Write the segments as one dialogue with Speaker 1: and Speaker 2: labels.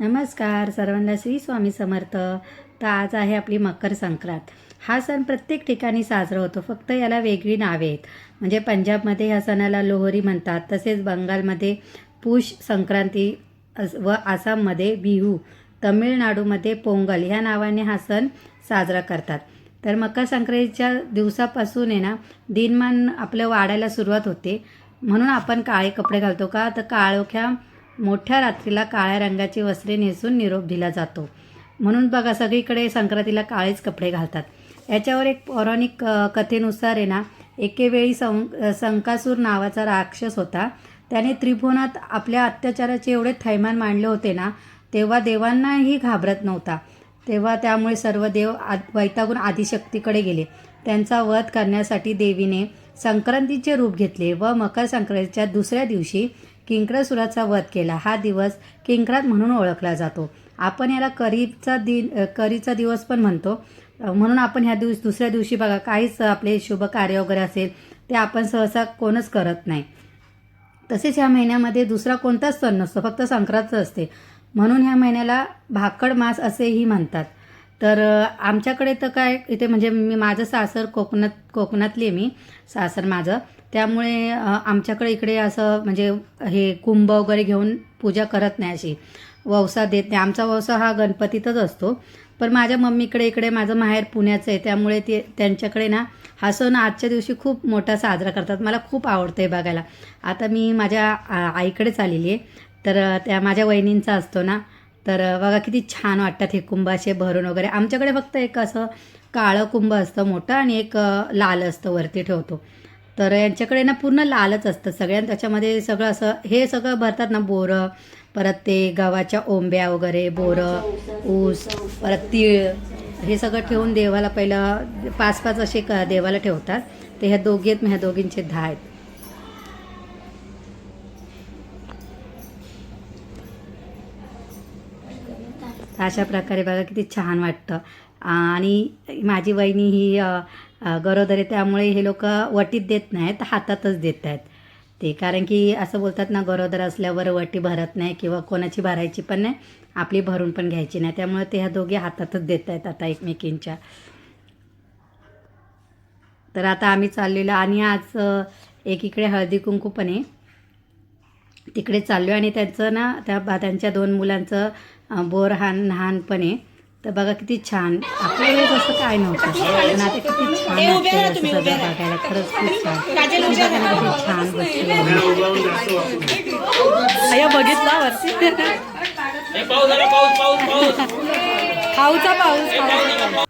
Speaker 1: नमस्कार सर्वांना श्री स्वामी समर्थ. तर आज आहे आपली मकर संक्रांत. हा सण प्रत्येक ठिकाणी साजरा होतो फक्त याला वेगळी नावे आहेत. म्हणजे पंजाबमध्ये ह्या सणाला लोहरी म्हणतात तसेच बंगालमध्ये पुष संक्रांती अस- व आसाममध्ये बिहू तमिळनाडूमध्ये पोंगल ह्या नावाने हा सण साजरा करतात. तर मकर संक्रांतीच्या दिवसापासून आहे ना दिनमान आपलं वाढायला सुरुवात होते. म्हणून आपण काळे कपडे घालतो का? तर काळोख्या मोठ्या रात्रीला काळ्या रंगाची वस्त्रे नेसून निरोप दिला जातो. म्हणून बघा सगळीकडे संक्रांतीला काळेच कपडे घालतात. याच्यावर एक पौराणिक कथेनुसार आहे ना एकेवेळी सं संकासूर नावाचा राक्षस होता. त्याने त्रिभुवनात आपल्या अत्याचाराचे एवढे थैमान मांडले होते ना तेव्हा देवांनाही घाबरत नव्हता. तेव्हा त्यामुळे सर्व देव आ वैतागून आदिशक्तीकडे गेले. त्यांचा वध करण्यासाठी देवीने संक्रांतीचे रूप घेतले व मकर संक्रांतीच्या दुसऱ्या दिवशी किंक्रासुराचा वध केला. हा दिवस किंकरात म्हणून ओळखला जातो. आपण याला करीचा दिन करीचा दिवस पण म्हणतो. म्हणून आपण ह्या दिवस दुसऱ्या दिवशी बघा काहीच आपले शुभ कार्य वगैरे असेल ते आपण सहसा कोणच करत नाही. तसेच ह्या महिन्यामध्ये दुसरा कोणताच सण नसतो फक्त संक्रांत असते. म्हणून ह्या महिन्याला भाकड मास असेही म्हणतात. तर आमच्याकडे तर काय इथे म्हणजे मी माझं सासर कोकणात कोकणातली आहे मी सासर माझं. त्यामुळे आमच्याकडे इकडे असं म्हणजे हे कुंभ वगैरे घेऊन पूजा करत नाही अशी. ववसा देत नाही. आमचा ववसा हा गणपतीतच असतो. पण माझ्या मम्मीकडे इकडे माझं माहेर पुण्याचं आहे. त्यामुळे ते त्यांच्याकडे ना हा सण आजच्या दिवशी खूप मोठा साजरा करतात. मला खूप आवडतं आहे बघायला. आता मी माझ्या आईकडेच आलेली आहे. तर त्या माझ्या वहिनींचा असतो ना. तर बघा किती छान वाटतात हे कुंभ असे भरून वगैरे. आमच्याकडे फक्त एक असं काळं कुंभ असतं मोठं आणि एक लाल असतं वरती ठेवतो. तर यांच्याकडे ना पूर्ण लालच असतं. सगळ्यां त्याच्यामध्ये सगळं असं हे सगळं भरतात ना बोरं. परत ते गव्हाच्या ओंब्या वगैरे बोरं ऊस परत तीळ. हे सगळं ठेवून देवाला पहिलं पाच पाच असे क देवाला ठेवतात. ते ह्या दोघी आहेत ह्या दोघींचे दहा आहेत. अशा प्रकारे बघा किती छान वाटतं. आणि माझी वहिनी ही गरोदर आहे त्यामुळे हे लोक वटीत देत नाहीत हातातच देत आहेत. ते कारण की असं बोलतात ना गरोदर असल्यावर वटी भरत नाही किंवा कोणाची भरायची पण नाही आपली भरून पण घ्यायची नाही. त्यामुळे ते ह्या दोघी हातातच देत आहेत आता एकमेकींच्या. तर आता आम्ही चाललेलो आणि आज एकीकडे हळदी कुंकू पण आहे. तिकडे चाललो आणि त्यांचं ना त्या बा- त्यांच्या दोन मुलांचं बोर हान लहानपण आहे. तर बघा किती छान. आपल्या वेळेस असं काय नव्हतं. पण आता किती छान सगळं बघायला. खरंच खूप छान. किती छान बसली अय्या बघितला वरती.
Speaker 2: पाऊस आला पाऊस पाऊस पाऊस.
Speaker 1: खाऊचा पाऊस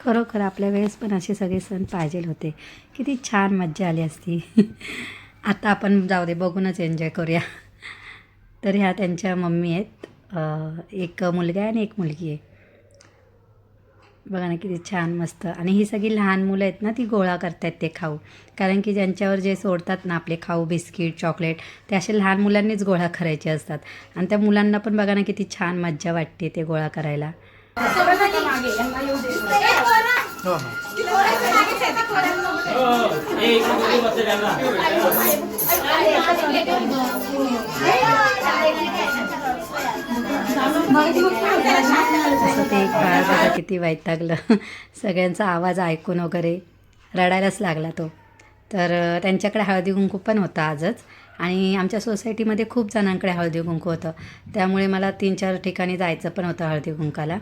Speaker 1: खरोखर आपल्या वेळेस पण असे सगळे सण पाहिजे होते. किती छान मज्जा आली असती. आता आपण जाऊ दे बघूनच एन्जॉय करूया. तर ह्या त्यांच्या मम्मी आहेत. एक मुलगा आहे आणि एक मुलगी आहे. बघा ना किती छान मस्त. आणि ही सगळी लहान मुलं आहेत ना ती गोळा करतात ते खाऊ. कारण की ज्यांच्यावर जे सोडतात ना आपले खाऊ बिस्किट चॉकलेट ते असे लहान मुलांनीच गोळा करायचे असतात. आणि त्या मुलांना पण बघा ना किती छान मज्जा वाटते ते गोळा करायला.
Speaker 2: त्यांना
Speaker 1: असं ते बघा किती वैतागलं. सगळ्यांचा आवाज ऐकून वगैरे रडायलाच लागला तो. तर त्यांच्याकडे हळदी कुंकू पण होता आजच. आणि आमच्या सोसायटीमध्ये खूप जणांकडे हळदी कुंकू होतं. त्यामुळे मला तीन चार ठिकाणी जायचं पण होतं हळदी कुंकाला.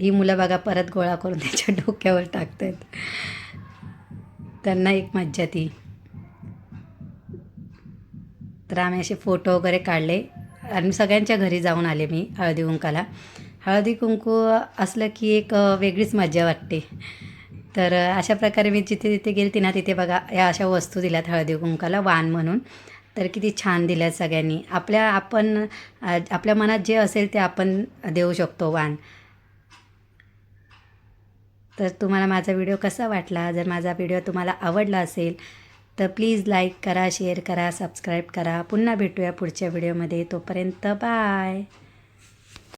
Speaker 1: ही मुलं बघा परत गोळा करून त्याच्या डोक्यावर टाकतात त्यांना एक मज्जा ती. तर आम्ही असे फोटो वगैरे काढले. आणि सगळ्यांच्या घरी जाऊन आले मी हळदी कुंकाला. हळदी कुंकू असलं की एक वेगळीच मजा वाटते. तर अशा प्रकारे मी जिथे जिथे गेले ना तिथे बघा या अशा वस्तू दिल्यात हळदी कुंकाला वाण म्हणून. तर किती छान दिल्यात सगळ्यांनी. आपल्या आपण आपल्या मनात जे असेल ते आपण देऊ शकतो वाण. तर तुम्हाला माझा व्हिडिओ कसा वाटला? जर माझा व्हिडिओ तुम्हाला आवडला असेल तर प्लीज लाईक करा शेअर करा सबस्क्राईब करा. पुन्हा भेटूया पुढच्या व्हिडिओमध्ये. तोपर्यंत बाय.